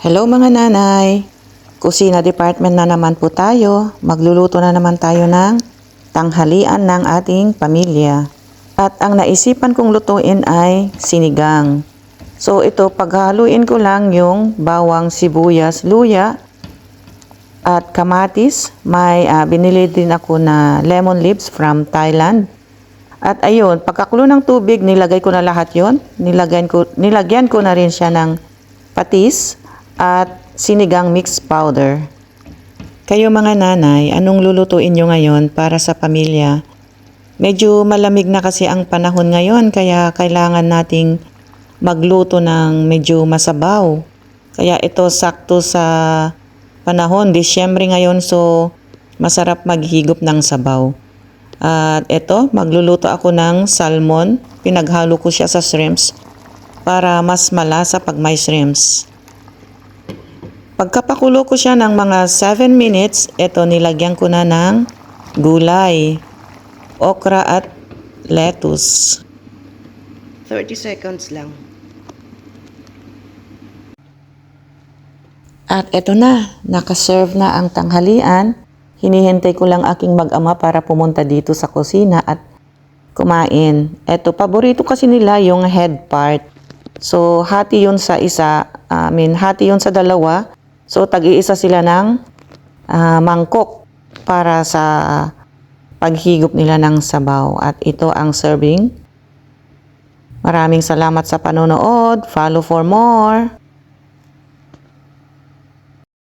Hello mga nanay! Kusina department na naman po tayo. Magluluto na naman tayo ng tanghalian ng ating pamilya. At ang naisipan kong lutuin ay sinigang. So ito, paghaluin ko lang yung bawang sibuyas, luya, at kamatis. May ah, binili din ako na lemon leaves from Thailand. At ayun, pagkakulo ng tubig, nilagay ko na lahat yon. Nilagyan ko, nilagyan ko na rin siya ng patis at sinigang mix powder. Kayo mga nanay, anong lulutuin nyo ngayon para sa pamilya? Medyo malamig na kasi ang panahon ngayon kaya kailangan nating magluto ng medyo masabaw. Kaya ito sakto sa panahon, Disyembre ngayon so masarap maghigop ng sabaw. At ito, magluluto ako ng salmon. Pinaghalo ko siya sa shrimps para mas malasa pag may shrimps. Pagkapakulo ko siya ng mga 7 minutes, ito nilagyan ko na ng gulay, okra at lettuce. 30 seconds lang. At eto na, nakaserve na ang tanghalian. Hinihintay ko lang aking mag-ama para pumunta dito sa kusina at kumain. Eto, paborito kasi nila yung head part. So, hati yun sa isa, I mean, hati yun sa dalawa. So, tag-iisa sila ng ah, mangkok para sa paghigop nila ng sabaw. At ito ang serving. Maraming salamat sa panonood. Follow for more.